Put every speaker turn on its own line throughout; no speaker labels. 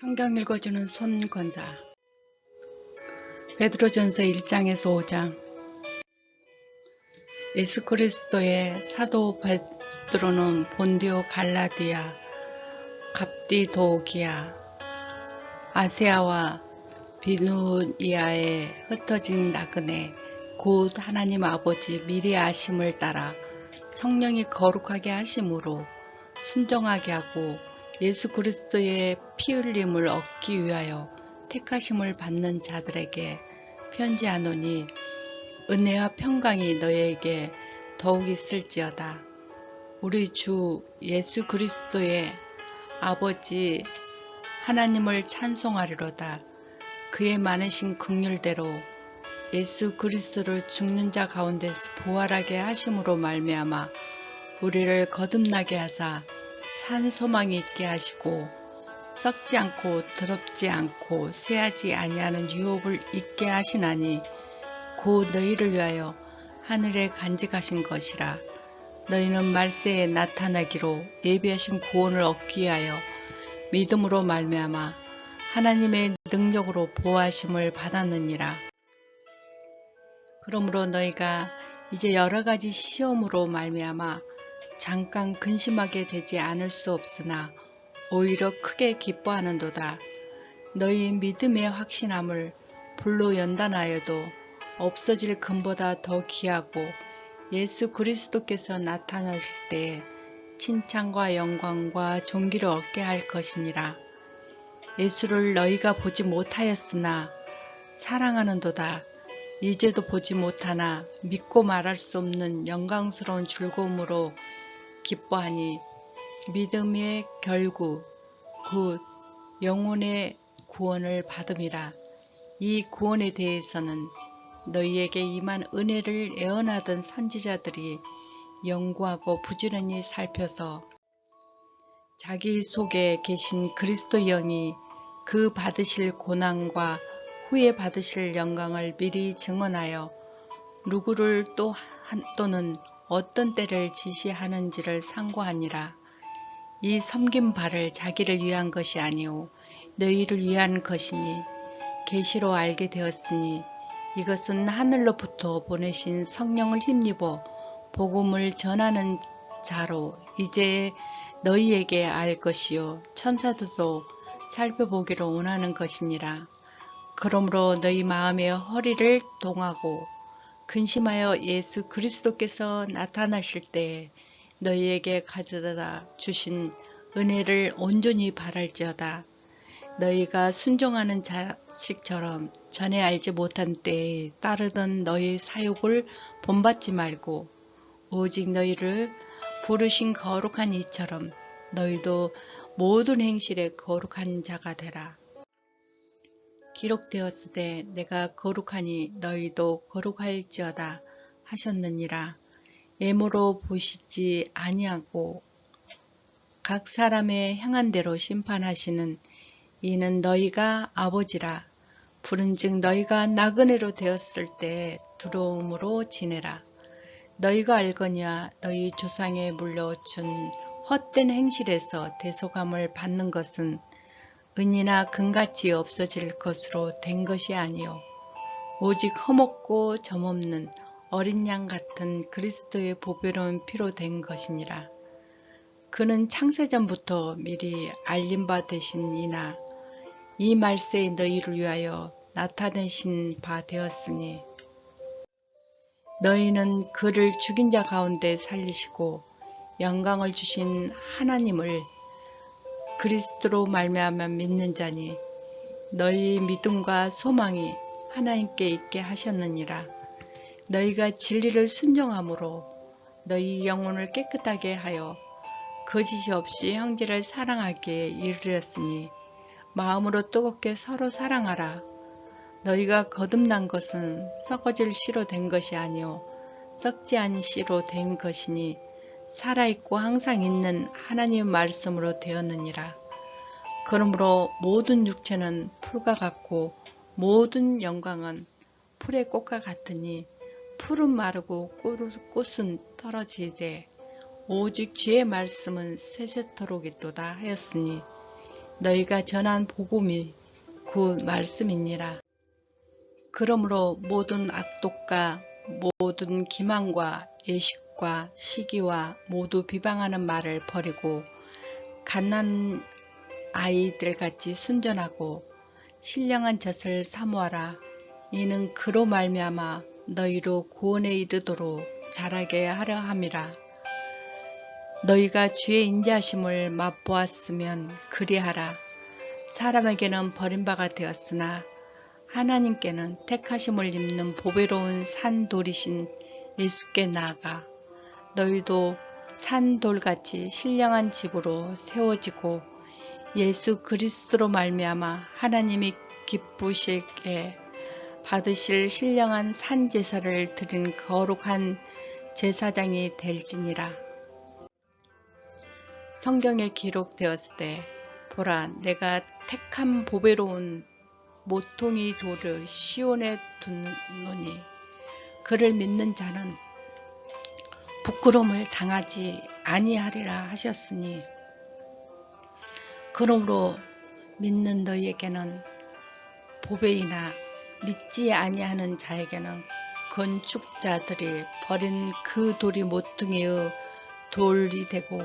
성경 읽어주는 손권사. 베드로전서 1장에서 5장. 예수 그리스도의 사도 베드로는 본디오 갈라디아 갑디도기아 아세아와 비누니아에 흩어진 나그네 곧 하나님 아버지 미리 아심을 따라 성령이 거룩하게 하심으로 순종하게 하고 예수 그리스도의 피 흘림을 얻기 위하여 택하심을 받는 자들에게 편지하노니 은혜와 평강이 너희에게 더욱 있을지어다. 우리 주 예수 그리스도의 아버지 하나님을 찬송하리로다. 그의 많으신 극률대로 예수 그리스도를 죽는 자 가운데서 부활하게 하심으로 말미암아 우리를 거듭나게 하사 산 소망이 있게 하시고 썩지 않고 더럽지 않고 쇠하지 아니하는 유업을 있게 하시나니 곧 너희를 위하여 하늘에 간직하신 것이라. 너희는 말세에 나타나기로 예비하신 구원을 얻기 위하여 믿음으로 말미암아 하나님의 능력으로 보호하심을 받았느니라. 그러므로 너희가 이제 여러 가지 시험으로 말미암아 잠깐 근심하게 되지 않을 수 없으나 오히려 크게 기뻐하는도다. 너희 믿음의 확신함을 불로 연단하여도 없어질 금보다 더 귀하고 예수 그리스도께서 나타나실 때에 칭찬과 영광과 존귀를 얻게 할 것이니라. 예수를 너희가 보지 못하였으나 사랑하는도다. 이제도 보지 못하나 믿고 말할 수 없는 영광스러운 즐거움으로 기뻐하니 믿음의 결국 곧 영혼의 구원을 받음이라. 이 구원에 대해서는 너희에게 임한 은혜를 애언하던 선지자들이 연구하고 부지런히 살펴서 자기 속에 계신 그리스도 영이 그 받으실 고난과 후에 받으실 영광을 미리 증언하여 누구를 또 한, 또는 어떤 때를 지시하는지를 상고하니라. 이 섬긴 바를 자기를 위한 것이 아니오 너희를 위한 것이니 계시로 알게 되었으니 이것은 하늘로부터 보내신 성령을 힘입어 복음을 전하는 자로 이제 너희에게 알 것이요 천사들도 살펴보기를 원하는 것이니라. 그러므로 너희 마음의 허리를 동하고 근심하여 예수 그리스도께서 나타나실 때 너희에게 가져다 주신 은혜를 온전히 바랄지어다. 너희가 순종하는 자식처럼 전에 알지 못한 때에 따르던 너희 사욕을 본받지 말고 오직 너희를 부르신 거룩한 이처럼 너희도 모든 행실에 거룩한 자가 되라. 기록되었으되 내가 거룩하니 너희도 거룩할지어다 하셨느니라. 애모로 보시지 아니하고 각 사람의 향한 대로 심판하시는 이는 너희가 아버지라 부른즉 너희가 나그네로 되었을 때 두려움으로 지내라. 너희가 알거냐 너희 조상에 물려준 헛된 행실에서 대속함을 받는 것은 은이나 금같이 없어질 것으로 된 것이 아니요 오직 험없고 점없는 어린 양 같은 그리스도의 보배로운 피로 된 것이니라. 그는 창세전부터 미리 알림 바 되신 이나 이 말세에 너희를 위하여 나타내신 바 되었으니 너희는 그를 죽인 자 가운데 살리시고 영광을 주신 하나님을 그리스도로 말미암아 믿는 자니 너희 믿음과 소망이 하나님께 있게 하셨느니라. 너희가 진리를 순종함으로 너희 영혼을 깨끗하게 하여 거짓이 없이 형제를 사랑하기에 이르렀으니 마음으로 뜨겁게 서로 사랑하라. 너희가 거듭난 것은 썩어질 씨로 된 것이 아니요 썩지 않은 씨로 된 것이니 살아있고 항상 있는 하나님의 말씀으로 되었느니라. 그러므로 모든 육체는 풀과 같고 모든 영광은 풀의 꽃과 같으니 풀은 마르고 꽃은 떨어지되 오직 주의 말씀은 세세토록 있도다 하였으니 너희가 전한 복음이 그 말씀이니라. 그러므로 모든 악독과 모든 기만과 예식 과 시기와 모두 비방하는 말을 버리고 갓난 아이들 같이 순전하고 신령한 젖을 사모하라. 이는 그로 말미암아 너희로 구원에 이르도록 자라게 하려 함이라. 너희가 주의 인자하심을 맛보았으면 그리하라. 사람에게는 버림바가 되었으나 하나님께는 택하심을 입는 보배로운 산돌이신 예수께 나아가 너희도 산돌같이 신령한 집으로 세워지고 예수 그리스도로 말미암아 하나님이 기쁘시게 받으실 신령한 산 제사를 드린 거룩한 제사장이 될지니라. 성경에 기록되었을 때 보라 내가 택한 보배로운 모퉁이 돌을 시온에 두노니 그를 믿는 자는 부끄러움을 당하지 아니하리라 하셨으니 그러므로 믿는 너희에게는 보배이나 믿지 아니하는 자에게는 건축자들이 버린 그 돌이 모퉁이의 돌이 되고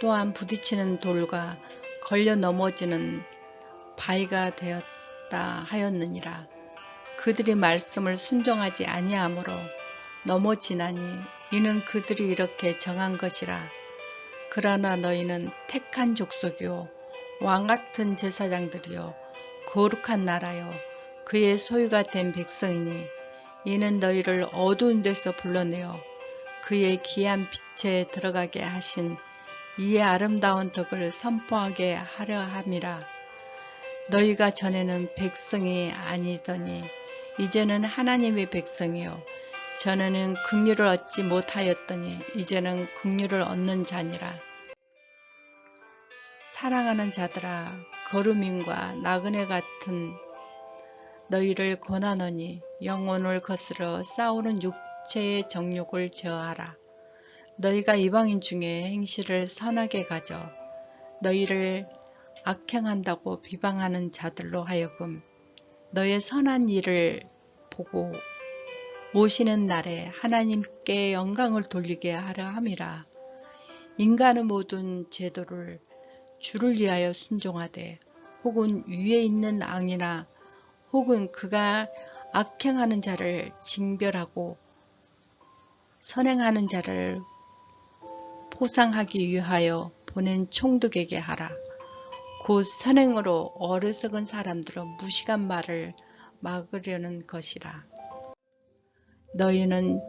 또한 부딪히는 돌과 걸려 넘어지는 바위가 되었다 하였느니라. 그들이 말씀을 순종하지 아니하므로 넘어지나니 이는 그들이 이렇게 정한 것이라. 그러나 너희는 택한 족속이요 왕 같은 제사장들이요 거룩한 나라요 그의 소유가 된 백성이니 이는 너희를 어두운 데서 불러내어 그의 귀한 빛에 들어가게 하신 이의 아름다운 덕을 선포하게 하려 함이라. 너희가 전에는 백성이 아니더니 이제는 하나님의 백성이요 전에는 긍휼을 얻지 못하였더니 이제는 긍휼을 얻는 자니라. 사랑하는 자들아 거루민과 나그네 같은 너희를 권하노니 영혼을 거스러 싸우는 육체의 정욕을 제어하라. 너희가 이방인 중에 행실을 선하게 가져 너희를 악행한다고 비방하는 자들로 하여금 너의 선한 일을 보고 오시는 날에 하나님께 영광을 돌리게 하려 함이라. 인간은 모든 제도를 주를 위하여 순종하되 혹은 위에 있는 앙이나 혹은 그가 악행하는 자를 징별하고 선행하는 자를 포상하기 위하여 보낸 총독에게 하라. 곧 선행으로 어리석은 사람들은 무식한 말을 막으려는 것이라. 너희는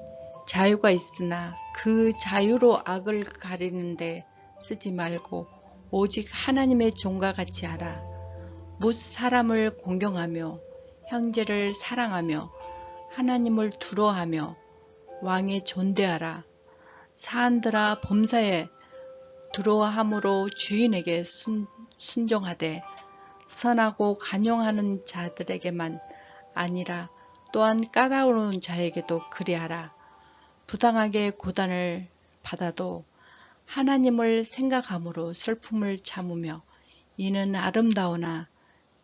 자유가 있으나 그 자유로 악을 가리는데 쓰지 말고 오직 하나님의 종과 같이 하라. 못 사람을 공경하며 형제를 사랑하며 하나님을 두려워하며 왕에 존대하라. 사한들아 범사에 두려워함으로 주인에게 순, 순종하되 선하고 간용하는 자들에게만 아니라 또한 까다로운 자에게도 그리하라. 부당하게 고단을 받아도 하나님을 생각함으로 슬픔을 참으며 이는 아름다우나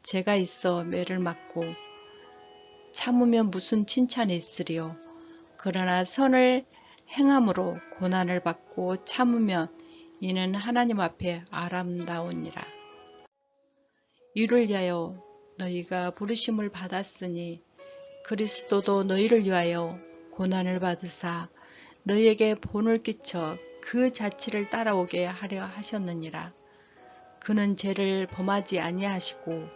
제가 있어 매를 맞고 참으면 무슨 칭찬이 있으리요. 그러나 선을 행함으로 고난을 받고 참으면 이는 하나님 앞에 아름다우니라. 이를 위하여 너희가 부르심을 받았으니 그리스도도 너희를 위하여 고난을 받으사 너희에게 본을 끼쳐 그 자치를 따라오게 하려 하셨느니라. 그는 죄를 범하지 아니하시고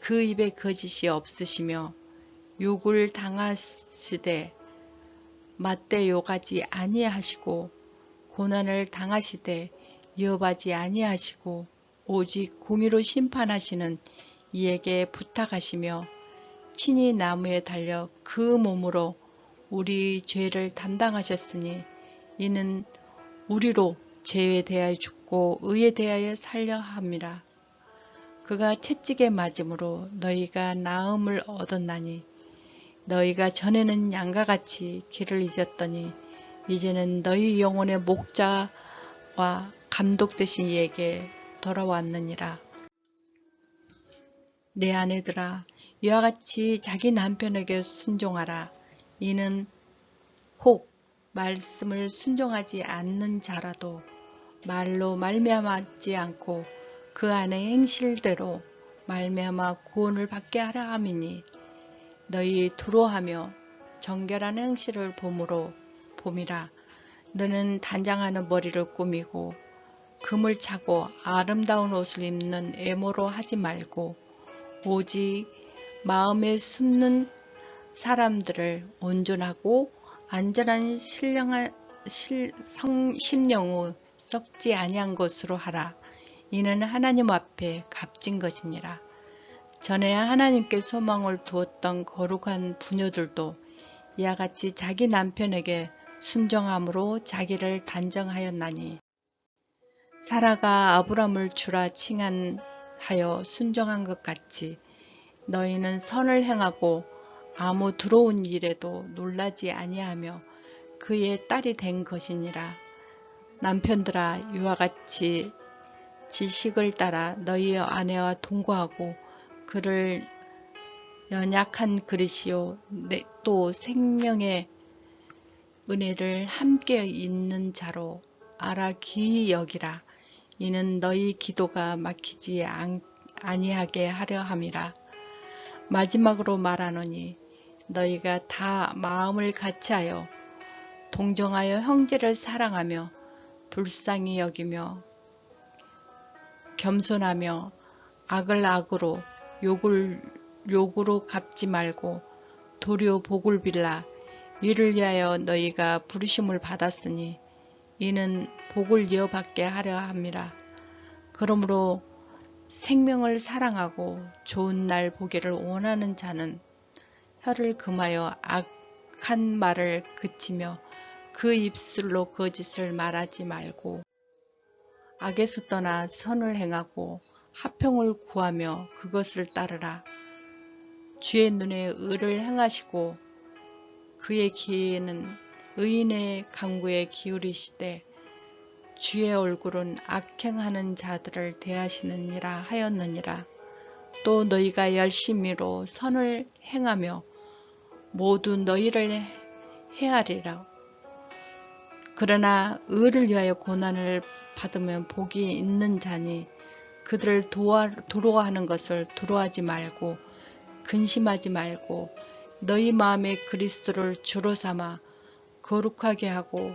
그 입에 거짓이 없으시며 욕을 당하시되 맞대 욕하지 아니하시고 고난을 당하시되 여하지 아니하시고 오직 공의로 심판하시는 이에게 부탁하시며 친히 나무에 달려 그 몸으로 우리 죄를 담당하셨으니 이는 우리로 죄에 대하여 죽고 의에 대하여 살려 함이라. 그가 채찍에 맞음으로 너희가 나음을 얻었나니 너희가 전에는 양과 같이 길을 잊었더니 이제는 너희 영혼의 목자와 감독 되신 이에게 돌아왔느니라. 내 아내들아 이와 같이 자기 남편에게 순종하라. 이는 혹 말씀을 순종하지 않는 자라도 말로 말미암았지 않고 그 안의 행실대로 말미암아 구원을 받게 하라 함이니 너희 두로하며 정결한 행실을 봄으로 봄이라 너는 단장하는 머리를 꾸미고 금을 차고 아름다운 옷을 입는 애모로 하지 말고 오직 마음에 숨는 사람들을 온전하고 안전한 신령한 실, 성, 심령의 썩지 아니한 것으로 하라. 이는 하나님 앞에 값진 것이니라. 전에 하나님께 소망을 두었던 거룩한 부녀들도 이와 같이 자기 남편에게 순정함으로 자기를 단정하였나니 사라가 아브람을 주라 칭한하여 순정한 것 같이 너희는 선을 행하고 아무 들어온 일에도 놀라지 아니하며 그의 딸이 된 것이니라. 남편들아 이와 같이 지식을 따라 너희의 아내와 동거하고 그를 연약한 그릇이요 또 생명의 은혜를 함께 있는 자로 알아 기이 여기라. 이는 너희 기도가 막히지 아니하게 하려 함이라. 마지막으로 말하노니 너희가 다 마음을 같이하여 동정하여 형제를 사랑하며 불쌍히 여기며 겸손하며 악을 악으로 욕을 욕으로 갚지 말고 도리어 복을 빌라 이를 위하여 너희가 부르심을 받았으니 이는 복을 이어받게 하려 함이라. 그러므로 생명을 사랑하고 좋은 날 보기를 원하는 자는 혀를 금하여 악한 말을 그치며 그 입술로 거짓을 말하지 말고 악에서 떠나 선을 행하고 화평을 구하며 그것을 따르라. 주의 눈에 의를 행하시고 그의 귀에는 의인의 강구에 기울이시되 주의 얼굴은 악행하는 자들을 대하시느니라 하였느니라. 또 너희가 열심히로 선을 행하며 모두 너희를 헤아리라. 그러나 의를 위하여 고난을 받으면 복이 있는 자니 그들을 도와, 두려워하는 것을 두려워하지 말고 근심하지 말고 너희 마음에 그리스도를 주로 삼아 거룩하게 하고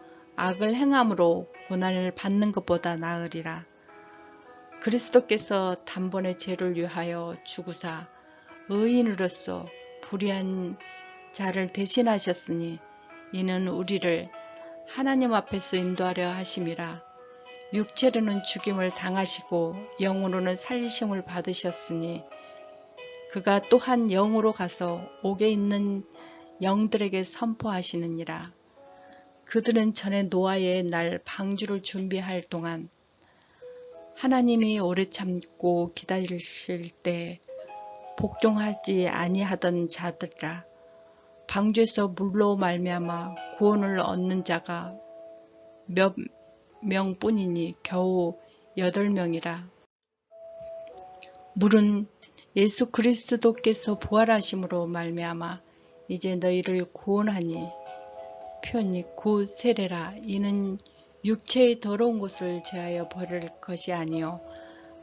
악을 행함으로 고난을 받는 것보다 나으리라. 그리스도께서 단번에 죄를 위하여 죽으사 의인으로서 불의한 자를 대신하셨으니 이는 우리를 하나님 앞에서 인도하려 하심이라. 육체로는 죽임을 당하시고 영으로는 살리심을 받으셨으니 그가 또한 영으로 가서 옥에 있는 영들에게 선포하시느니라. 그들은 전에 노아의 날 방주를 준비할 동안 하나님이 오래 참고 기다리실 때 복종하지 아니하던 자들이라 방주에서 물로 말미암아 구원을 얻는 자가 몇 명뿐이니 겨우 여덟 명이라. 물은 예수 그리스도께서 부활하심으로 말미암아 이제 너희를 구원하니 편히 구 세례라. 이는 육체의 더러운 것을 제하여 버릴 것이 아니요.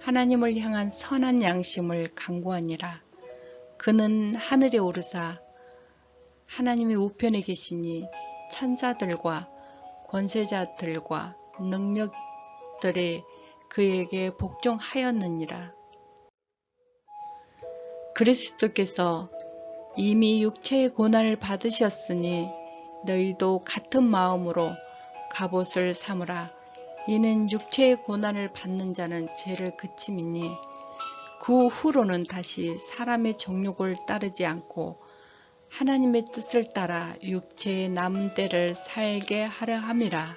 하나님을 향한 선한 양심을 강구하니라. 그는 하늘에 오르사 하나님이 우편에 계시니 천사들과 권세자들과 능력들이 그에게 복종하였느니라. 그리스도께서 이미 육체의 고난을 받으셨으니 너희도 같은 마음으로 갑옷을 삼으라. 이는 육체의 고난을 받는 자는 죄를 그침이니 그 후로는 다시 사람의 정욕을 따르지 않고 하나님의 뜻을 따라 육체의 남은 때를 살게 하려 함이라.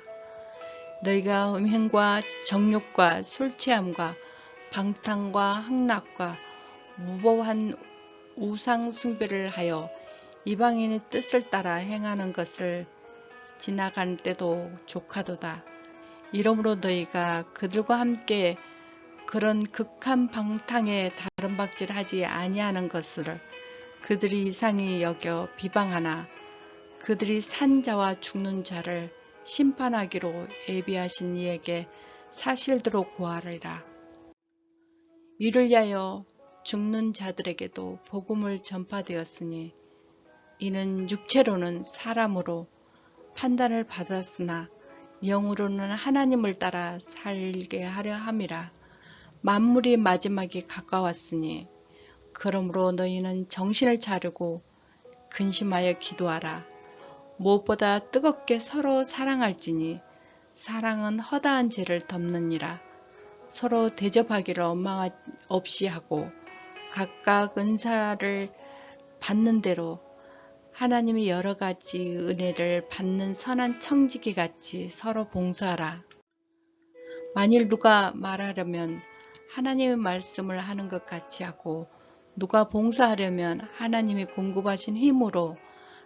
너희가 음행과 정욕과 술취함과 방탕과 항락과 무보한 우상 숭배를 하여 이방인의 뜻을 따라 행하는 것을 지나간 때도 조카도다. 이러므로 너희가 그들과 함께 그런 극한 방탕에 다름박질하지 아니하는 것을 그들이 이상히 여겨 비방하나 그들이 산 자와 죽는 자를 심판하기로 예비하신 이에게 사실대로 구하리라. 이를 위하여 죽는 자들에게도 복음을 전파되었으니 이는 육체로는 사람으로 판단을 받았으나 영으로는 하나님을 따라 살게 하려 함이라. 만물이 마지막이 가까웠으니 그러므로 너희는 정신을 차리고 근심하여 기도하라. 무엇보다 뜨겁게 서로 사랑할지니 사랑은 허다한 죄를 덮느니라. 서로 대접하기를 원망 없이 하고 각각 은사를 받는 대로 하나님이 여러 가지 은혜를 받는 선한 청지기 같이 서로 봉사하라. 만일 누가 말하려면 하나님의 말씀을 하는 것 같이 하고 누가 봉사하려면 하나님이 공급하신 힘으로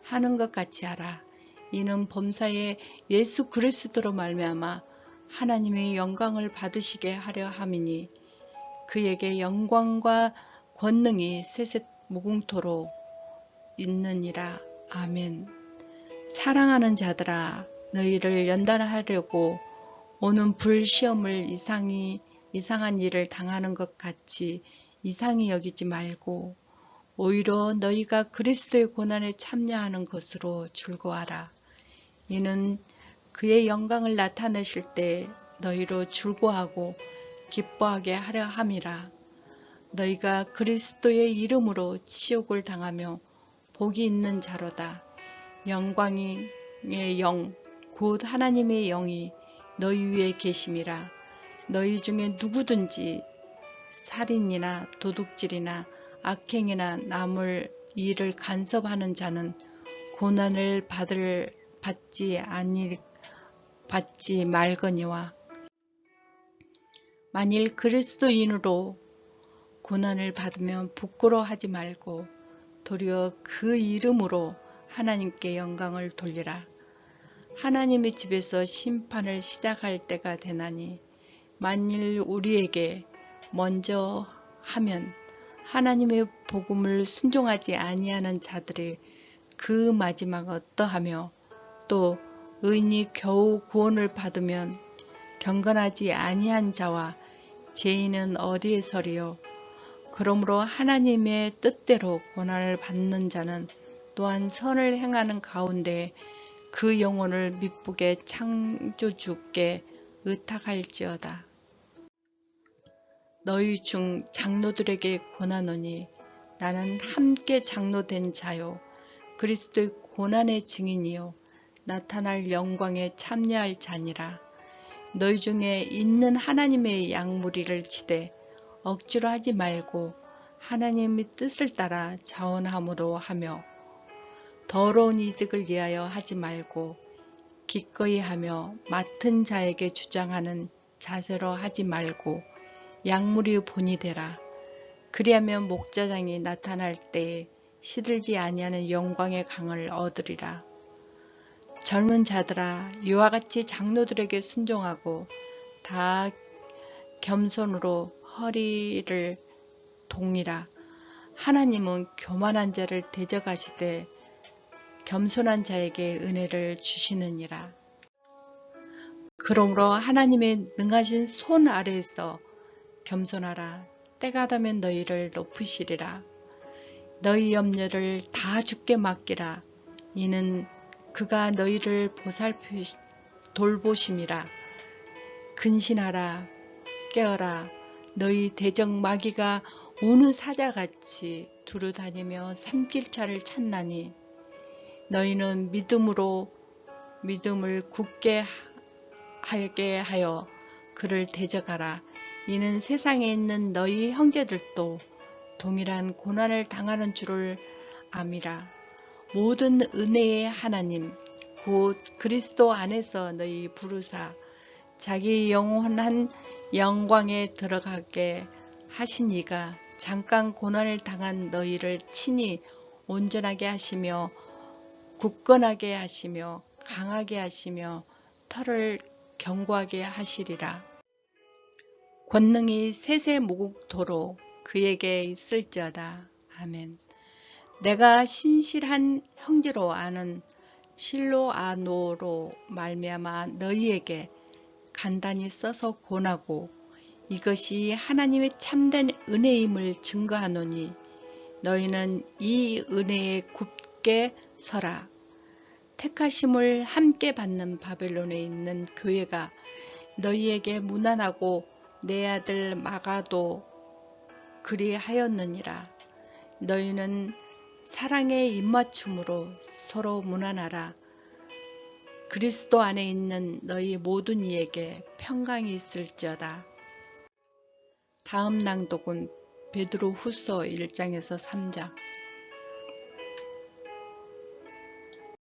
하는 것 같이 하라. 이는 범사에 예수 그리스도로 말미암아 하나님의 영광을 받으시게 하려 함이니 그에게 영광과 권능이 세세 무궁토로 있느니라. 아멘. 사랑하는 자들아 너희를 연단하려고 오는 불시험을 이상이 이상한 일을 당하는 것 같이 이상히 여기지 말고 오히려 너희가 그리스도의 고난에 참여하는 것으로 즐거워하라. 이는 그의 영광을 나타내실 때 너희로 즐거워하고 기뻐하게 하려 함이라. 너희가 그리스도의 이름으로 치욕을 당하며 복이 있는 자로다. 영광의 영, 곧 하나님의 영이 너희 위에 계심이라. 너희 중에 누구든지 살인이나 도둑질이나 악행이나 남을 일을 간섭하는 자는 고난을 받을 받지 아니 받지 말거니와 만일 그리스도인으로 고난을 받으면 부끄러워하지 말고 도리어 그 이름으로 하나님께 영광을 돌리라. 하나님의 집에서 심판을 시작할 때가 되나니 만일 우리에게 먼저 하면 하나님의 복음을 순종하지 아니하는 자들이 그 마지막 어떠하며 또 의인이 겨우 구원을 받으면 경건하지 아니한 자와 죄인은 어디에 서리요 그러므로 하나님의 뜻대로 고난을 받는 자는 또한 선을 행하는 가운데 그 영혼을 미쁘게 창조주께 의탁할지어다. 너희 중 장로들에게 권하노니 나는 함께 장로된 자요 그리스도의 고난의 증인이요 나타날 영광에 참여할 자니라. 너희 중에 있는 하나님의 양무리를 치되 억지로 하지 말고 하나님의 뜻을 따라 자원함으로 하며 더러운 이득을 위하여 하지 말고 기꺼이 하며 맡은 자에게 주장하는 자세로 하지 말고 약물이 본이 되라. 그리하면 목자장이 나타날 때에 시들지 아니하는 영광의 강을 얻으리라. 젊은 자들아 이와 같이 장로들에게 순종하고 다 겸손으로 허리를 동이라. 하나님은 교만한 자를 대적하시되 겸손한 자에게 은혜를 주시느니라. 그러므로 하나님의 능하신 손 아래에서 겸손하라. 때가 되면 너희를 높으시리라. 너희 염려를 다 죽게 맡기라. 이는 그가 너희를 보살피 돌보심이라. 근신하라. 깨어라. 너희 대적 마귀가 우는 사자같이 두루 다니며 삼길차를 찾나니 너희는 믿음으로 믿음을 굳게 하게 하여 그를 대적하라. 이는 세상에 있는 너희 형제들도 동일한 고난을 당하는 줄을 암이라. 모든 은혜의 하나님, 곧 그리스도 안에서 너희 부르사 자기 영원한 영광에 들어가게 하신 이가 잠깐 고난을 당한 너희를 친히 온전하게 하시며 굳건하게 하시며 강하게 하시며 털을 견고하게 하시리라. 권능이 세세무국토록 그에게 있을지어다. 아멘. 내가 신실한 형제로 아는 실로아노로 말미암아 너희에게 간단히 써서 권하고 이것이 하나님의 참된 은혜임을 증거하노니 너희는 이 은혜에 굳게 서라. 택하심을 함께 받는 바벨론에 있는 교회가 너희에게 무난하고 내 아들 마가도 그리하였느니라. 너희는 사랑의 입맞춤으로 서로 무난하라. 그리스도 안에 있는 너희 모든 이에게 평강이 있을지어다. 다음 낭독은 베드로 후서 1장에서 3장